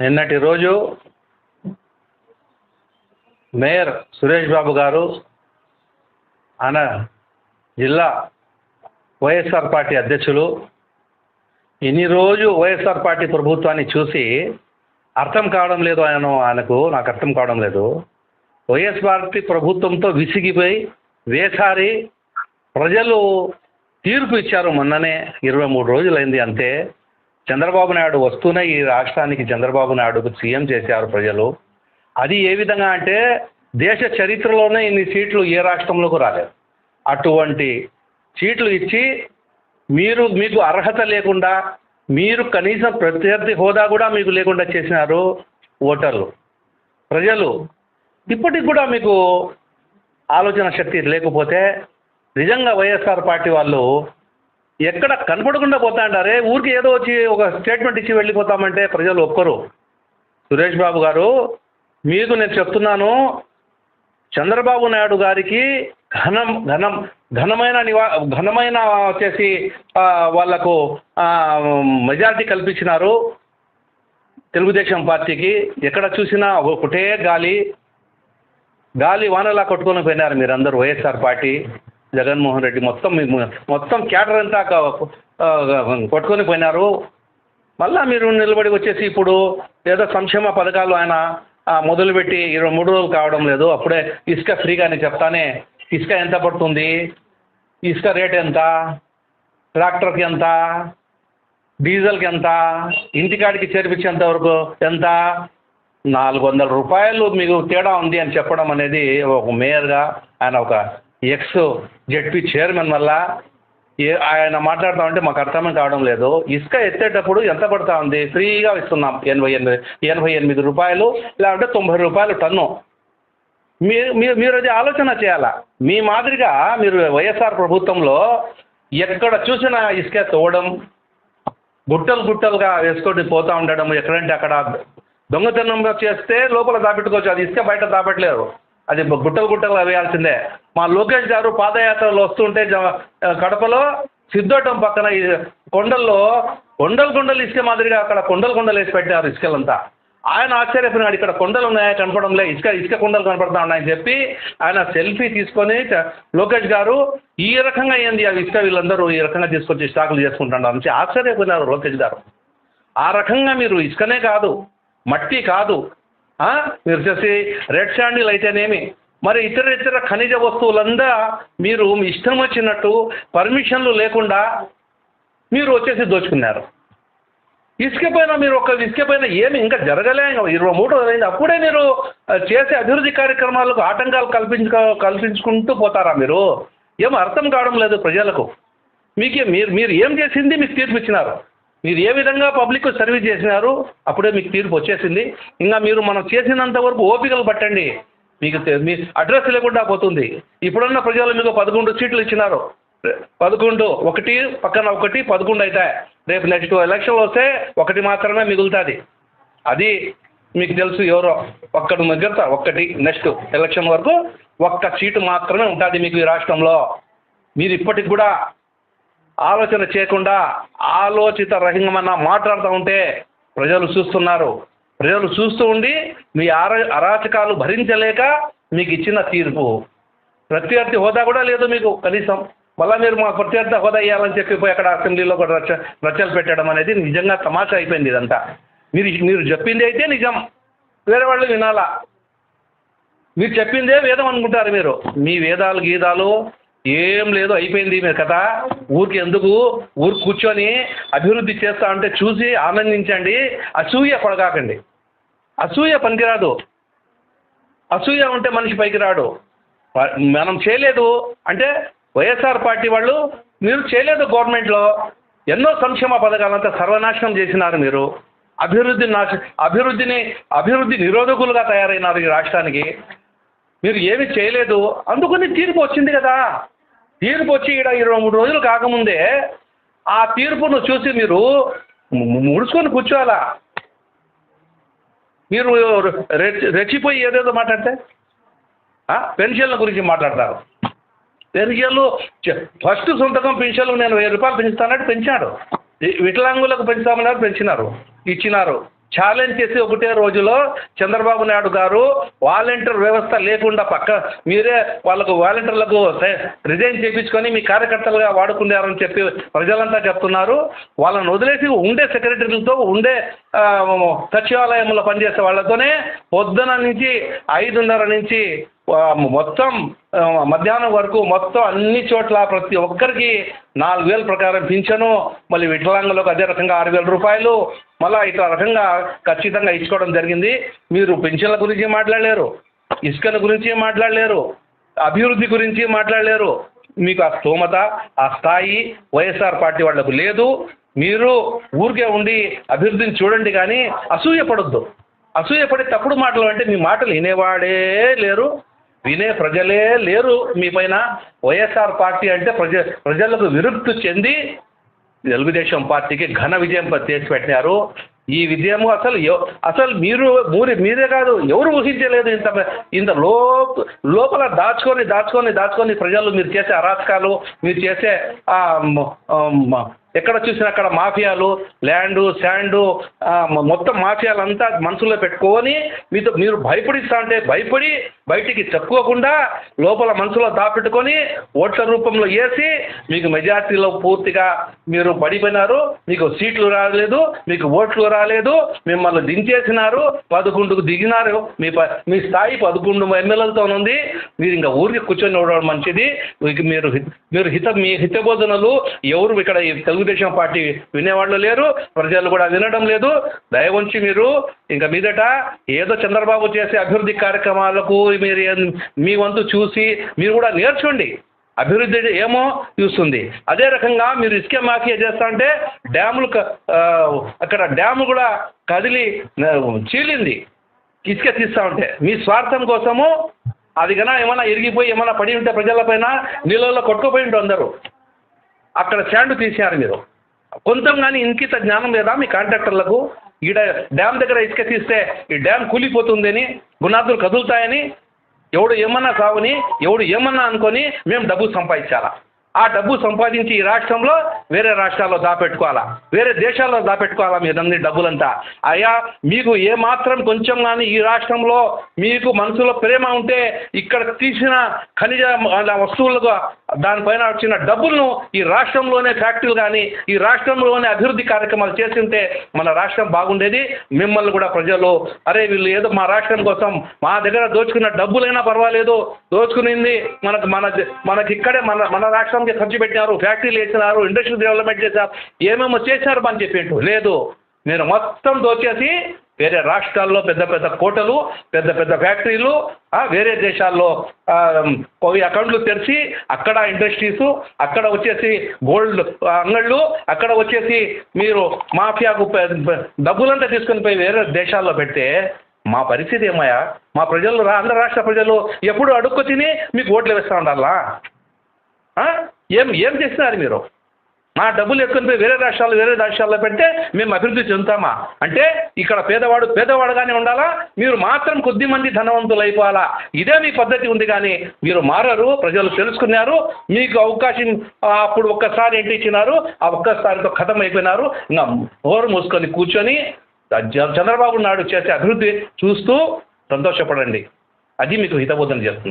నిన్నటి రోజు మేయర్ సురేష్ బాబు గారు ఆయన జిల్లా వైఎస్ఆర్ పార్టీ అధ్యక్షులు ఇన్ని రోజు వైఎస్ఆర్ పార్టీ ప్రభుత్వాన్ని చూసి అర్థం కావడం లేదు ఆయన ఆయనకు నాకు అర్థం కావడం లేదు. వైఎస్ పార్టీ ప్రభుత్వంతో విసిగిపోయి వేసారి ప్రజలు తీర్పు ఇచ్చారు మొన్ననే ఇరవై మూడు రోజులైంది అంతే. చంద్రబాబు నాయుడు వస్తూనే ఈ రాష్ట్రానికి చంద్రబాబు నాయుడుకు సీఎం చేశారు ప్రజలు. అది ఏ విధంగా అంటే దేశ చరిత్రలోనే ఇన్ని సీట్లు ఏ రాష్ట్రంలోకి రాలేదు. అటువంటి సీట్లు ఇచ్చి మీరు మీకు అర్హత లేకుండా మీరు కనీసం ప్రత్యర్థి హోదా కూడా మీకు లేకుండా చేసినారు ఓటర్లు. ప్రజలు ఇప్పటికి కూడా మీకు ఆలోచన శక్తి లేకపోతే నిజంగా వైఎస్ఆర్ పార్టీ వాళ్ళు ఎక్కడ కనపడకుండా పోతా అంటారే? ఊరికి ఏదో వచ్చి ఒక స్టేట్మెంట్ ఇచ్చి వెళ్ళిపోతామంటే ప్రజలు ఒక్కరు సురేష్ బాబు గారు మీకు నేను చెప్తున్నాను చంద్రబాబు నాయుడు గారికి ఘనం ఘనం ఘనమైన నివా ఘనమైన వచ్చేసి వాళ్ళకు వాళ్ళకు మెజారిటీ కల్పించినారు తెలుగుదేశం పార్టీకి. ఎక్కడ చూసినా ఒకటే గాలి గాలి వానలా కొట్టుకొని పోయినారు మీరందరూ వైఎస్ఆర్ పార్టీ. జగన్మోహన్ రెడ్డి మొత్తం మొత్తం క్యాడర్ అంతా పట్టుకొని కొట్టుకొని పోయినారు. మళ్ళా మీరు నిలబడి వచ్చేసి ఇప్పుడు ఏదో సంక్షేమ పథకాలు ఆయన మొదలుపెట్టి ఇరవై మూడు రోజులు కావడం లేదు. అప్పుడే ఇసుక ఫ్రీగా అని చెప్తానే ఇసుక ఎంత పడుతుంది? ఇసుక రేట్ ఎంత? ట్రాక్టర్కి ఎంత? డీజిల్కి ఎంత? ఇంటికాడికి చేర్పించేంత వరకు ఎంత? నాలుగు వందల రూపాయలు మీకు తేడా ఉంది అని చెప్పడం అనేది ఒక మేయర్గా ఆయన ఒక ఎక్స్ జెడ్పీ చైర్మన్ వల్ల ఏ ఆయన మాట్లాడుతూ ఉంటే మాకు అర్థమే కావడం లేదు. ఇసుక ఎత్తేటప్పుడు ఎంత పడుతూ ఉంది ఫ్రీగా ఇస్తున్నాం. ఎనభై ఎనిమిది ఎనభై ఎనిమిది రూపాయలు లేదంటే తొంభై రూపాయలు టన్ను. మీరు మీరు మీరు అది ఆలోచన చేయాలా? మీ మాదిరిగా మీరు వైఎస్ఆర్ ప్రభుత్వంలో ఎక్కడ చూసినా ఇసుక తోవడం గుట్టలు గుట్టలుగా వేసుకొని పోతూ ఉండడం ఎక్కడంటే అక్కడ దొంగతనంగా చేస్తే లోపల దాపెట్టుకోవచ్చు అది ఇసుక బయట దాపెట్టలేరు అది గుట్టలు గుట్టలుగా వేయాల్సిందే. మా లోకేష్ గారు పాదయాత్రలో వస్తుంటే జ- కడపలో సిద్ధోటం పక్కన ఈ కొండల్లో కొండలు కొండలు ఇసుక మాదిరిగా అక్కడ కొండలు కొండలు వేసి పెట్టారు ఇసుకలంతా. ఆయన ఆశ్చర్యపోయినాడు ఇక్కడ కొండలు ఉన్నాయా? కనపడంలే ఇసుక ఇసుక కొండలు కనపడతా ఉన్నాయని చెప్పి ఆయన సెల్ఫీ తీసుకొని లోకేష్ గారు ఈ రకంగా ఏంది ఆ ఇసుక వీళ్ళందరూ ఈ రకంగా తీసుకొచ్చి స్టాకులు చేసుకుంటున్నారు అని ఆశ్చర్యపోయినారు లోకేష్ గారు. ఆ రకంగా మీరు ఇసుకనే కాదు మట్టి కాదు మీరు చేసి రెడ్ శాండిల్ అయితేనేమి. మరి ఇతర ఇతర ఖనిజ వస్తువులందా మీరు మీ ఇష్టం వచ్చినట్టు పర్మిషన్లు లేకుండా మీరు వచ్చేసి దోచుకున్నారు. ఇసుక పైన మీరు ఒక ఇసుక పైన ఏమి ఇంకా జరగలే ఇరవై మూడు అయింది. అప్పుడే మీరు చేసే అభివృద్ధి కార్యక్రమాలకు ఆటంకాలు కల్పించుకో కల్పించుకుంటూ పోతారా మీరు? ఏం అర్థం కావడం లేదు ప్రజలకు. మీకే మీరు మీరు ఏం చేసింది? మీకు తీర్పు ఇచ్చినారు. మీరు ఏ విధంగా పబ్లిక్ సర్వీస్ చేసినారు అప్పుడే మీకు తీర్పు వచ్చేసింది. ఇంకా మీరు మనం చేసినంత వరకు ఓపికలు పట్టండి. మీకు మీ అడ్రస్ లేకుండా పోతుంది. ఇప్పుడున్న ప్రజలు మీకు పదకొండు సీట్లు ఇచ్చినారు. పదకొండు ఒకటి పక్కన ఒకటి పదకొండు అవుతాయి రేపు నెక్స్ట్ ఎలక్షన్లు వస్తే ఒకటి మాత్రమే మిగులుతుంది. అది మీకు తెలుసు ఎవరో. ఒక్కటి మిగులుతా ఒక్కటి నెక్స్ట్ ఎలక్షన్ వరకు ఒక్క సీటు మాత్రమే ఉంటుంది మీకు ఈ రాష్ట్రంలో. మీరు ఇప్పటికి కూడా ఆలోచన చేయకుండా ఆలోచిత రహితమన్న మాట్లాడుతూ ఉంటే ప్రజలు చూస్తున్నారు. ప్రజలు చూస్తూ ఉండి మీ అరాచకాలు భరించలేక మీకు ఇచ్చిన తీర్పు. ప్రత్యర్థి హోదా కూడా లేదు మీకు కనీసం. మళ్ళీ మీరు మా ప్రత్యర్థి హోదా ఇవ్వాలని చెప్పిపోయి అక్కడ అసెంబ్లీలో కూడా రచ రచనలు పెట్టడం అనేది నిజంగా తమాషా అయిపోయింది ఇదంతా. మీరు మీరు చెప్పింది అయితే నిజం. వేరే వాళ్ళు వినాలా? మీరు చెప్పిందే వేదం అనుకుంటారు మీరు. మీ వేదాలు గీతాలు ఏం లేదు అయిపోయింది మీరు కథ. ఊరికి ఎందుకు? ఊరు కూర్చొని అభివృద్ధి చేస్తా ఉంటే చూసి ఆనందించండి. అసూయ పడగాకండి అసూయ పనికిరాదు. అసూయ ఉంటే మనిషి పైకి రాడు. మనం చేయలేదు అంటే వైఎస్ఆర్ పార్టీ వాళ్ళు మీరు చేయలేదు గవర్నమెంట్లో. ఎన్నో సంక్షేమ పథకాలంతా సర్వనాశనం చేసినారు మీరు. అభివృద్ధి నాశ అభివృద్ధిని అభివృద్ధి నిరోధకులుగా తయారైనారు ఈ రాష్ట్రానికి. మీరు ఏమి చేయలేదు. అందుకని తీర్పు వచ్చింది కదా. తీర్పు వచ్చి ఇక్కడ ఇరవై మూడు రోజులు కాకముందే ఆ తీర్పును చూసి మీరు ముడుచుకొని కూర్చోవాలా? మీరు రెచ్చి రెచ్చిపోయి ఏదేదో మాట్లాడితే? పెన్షన్ల గురించి మాట్లాడతారు. పెన్షన్లు ఫస్ట్ సొంతకం పెన్షన్లు నేను వెయ్యి రూపాయలు పెంచుతానంటే పెంచాడు. వికలాంగులకు పెంచుతామన్నారు పెంచినారు ఇచ్చినారు. ఛాలెంజ్ చేసి ఒకటే రోజులో చంద్రబాబు నాయుడు గారు వాలంటీర్ వ్యవస్థ లేకుండా పక్క మీరే వాళ్ళకు వాలంటీర్లకు రిజైన్ చేయించుకొని మీ కార్యకర్తలుగా వాడుకున్నారని చెప్పి ప్రజలంతా చెప్తున్నారు. వాళ్ళని వదిలేసి ఉండే సెక్రటరీలతో ఉండే సచివాలయంలో పనిచేసే వాళ్ళతోనే పొద్దున నుంచి ఐదున్నర నుంచి మొత్తం మధ్యాహ్నం వరకు మొత్తం అన్ని చోట్ల ప్రతి ఒక్కరికి నాలుగు వేల ప్రకారం పింఛను మళ్ళీ వికలాంగులకు అదే రకంగా ఆరు వేల రూపాయలు మళ్ళీ ఇట్లా రకంగా ఖచ్చితంగా ఇచ్చుకోవడం జరిగింది. మీరు పింఛన్ల గురించి మాట్లాడలేరు ఇసుకల గురించి మాట్లాడలేరు అభివృద్ధి గురించి మాట్లాడలేరు. మీకు ఆ స్తోమత ఆ స్థాయి వైఎస్ఆర్ పార్టీ వాళ్ళకు లేదు. మీరు ఊరికే ఉండి అభివృద్ధిని చూడండి కానీ అసూయపడొద్దు. అసూయపడి తప్పుడు మాటలు అంటే మీ మాటలు వినేవాడే లేరు. వినే ప్రజలే లేరు మీ పైన. వైఎస్ఆర్ పార్టీ అంటే ప్రజ ప్రజలకు విరుక్తి చెంది తెలుగుదేశం పార్టీకి ఘన విజయం ప- ఈ విజయము అసలు అసలు మీరు మూరి మీరే కాదు ఎవరు ఊహించలేదు ఇంత ఇంత లో లోపల దాచుకొని దాచుకొని దాచుకొని ప్రజలు మీరు చేసే అరాచకాలు మీరు చేసే ఎక్కడ చూసినా అక్కడ మాఫియాలు ల్యాండు శాండు మొత్తం మాఫియాలంతా మనసులో పెట్టుకొని మీతో మీరు భయపడిస్తా అంటే భయపడి బయటికి చెప్పుకోకుండా లోపల మనసులో దాపెట్టుకొని ఓట్ల రూపంలో వేసి మీకు మెజార్టీలో పూర్తిగా మీరు పడిపోయినారు మీకు సీట్లు రాలేదు మీకు ఓట్లు రాలేదు మిమ్మల్ని దించేసినారు పదకొండుకు దిగినారు. మీ ప మీ స్థాయి పదకొండు ఎమ్మెల్యేలతో ఉంది మీరు ఇంకా ఊరికి కూర్చొని ఉండడం మంచిది. మీకు మీరు హిత- మీరు హిత మీ హితబోధనలు ఎవరు ఇక్కడ తెలుగు తెలుగుదేశం పార్టీ వినేవాళ్ళు లేరు ప్రజలు కూడా వినడం లేదు. దయ ఉంచి మీరు ఇంకా మీదట ఏదో చంద్రబాబు చేసే అభివృద్ధి కార్యక్రమాలకు మీరు మీ వంతు చూసి మీరు కూడా నేర్చుకోండి. అభివృద్ధి ఏమో చూస్తుంది. అదే రకంగా మీరు ఇసుకే మాఫియా చేస్తా అంటే డ్యాములు అక్కడ డ్యాము కూడా కదిలి చీలింది. ఇసుక తీస్తా ఉంటే మీ స్వార్థం కోసము అది కన్నా ఏమైనా ఇరిగిపోయి ఏమైనా పడి ఉంటే ప్రజలపైన నీళ్ళలో కొట్టుకుపోయి ఉంటారు అందరూ. అక్కడ స్టాండ్ తీశారు మీరు. కొంచెం కానీ ఇంకిత జ్ఞానం లేదా మీ కాంట్రాక్టర్లకు ఈడ డ్యామ్ దగ్గర ఇసుక తీస్తే ఈ డ్యామ్ కూలిపోతుందని గుణాదులు కదులుతాయని ఎవడు ఏమన్నా సాగుని ఎవడు ఏమన్నా అనుకొని మేము డబ్బు సంపాదించాలా? ఆ డబ్బు సంపాదించి ఈ రాష్ట్రంలో వేరే రాష్ట్రాల్లో దాపెట్టుకోవాలా? వేరే దేశాల్లో దాపెట్టుకోవాలా మీరు అన్ని డబ్బులంతా? అయ్యా మీకు ఏమాత్రం కొంచెం కానీ ఈ రాష్ట్రంలో మీకు మనసులో ప్రేమ ఉంటే ఇక్కడ తీసిన ఖనిజ వస్తువులకు దానిపైన వచ్చిన డబ్బులను ఈ రాష్ట్రంలోనే ఫ్యాక్టరీలు కానీ ఈ రాష్ట్రంలోనే అభివృద్ధి కార్యక్రమాలు చేస్తుంటే మన రాష్ట్రం బాగుండేది. మిమ్మల్ని కూడా ప్రజలు అరే వీళ్ళు ఏదో మా రాష్ట్రం కోసం మా దగ్గర దోచుకున్న డబ్బులైనా పర్వాలేదు. దోచుకునింది మనకు మన మనకి ఇక్కడే మన మన రాష్ట్రంకి ఖర్చు పెట్టినారు ఫ్యాక్టరీలు వేసినారు ఇండస్ట్రీ డెవలప్మెంట్ చేశారు ఏమేమో చేశారు అని చెప్పిండు లేదు. నేను మొత్తం దోచేసి వేరే రాష్ట్రాల్లో పెద్ద పెద్ద కోటలు పెద్ద పెద్ద ఫ్యాక్టరీలు వేరే దేశాల్లో ఆ, పోయి అకౌంట్లు తెరిచి అక్కడ ఇండస్ట్రీసు అక్కడ వచ్చేసి గోల్డ్ అంగళ్ళు అక్కడ వచ్చేసి మీరు మాఫియాకు డబ్బులంతా తీసుకొని పోయి వేరే దేశాల్లో పెడితే మా పరిస్థితి ఏమయ్యా? మా ప్రజలు ఆంధ్ర రాష్ట్ర ప్రజలు ఎప్పుడు అడుక్కు తిని మీకు ఓట్లు వేస్తూ ఉండాలా? ఏం ఏం చేస్తున్నారు మీరు? మా డబ్బులు ఎత్తుకొని పోయి వేరే రాష్ట్రాలు వేరే రాష్ట్రాల్లో పెడితే మేము అభివృద్ధి చెందుతామా? అంటే ఇక్కడ పేదవాడు పేదవాడుగానే ఉండాలా? మీరు మాత్రం కొద్ది మంది ధనవంతులు అయిపోవాలా? ఇదే మీ పద్ధతి ఉంది కానీ మీరు మారరు ప్రజలు తెలుసుకున్నారు. మీకు అవకాశం అప్పుడు ఒక్కసారి ఏంటి ఇచ్చినారు? ఆ ఒక్కసారితో ఖతం అయిపోయినారు ఇంకా ఓరు మూసుకొని కూర్చొని చంద్రబాబు నాయుడు చేసే అభివృద్ధి చూస్తూ సంతోషపడండి. అది మీకు హితబోధన చేస్తుంది.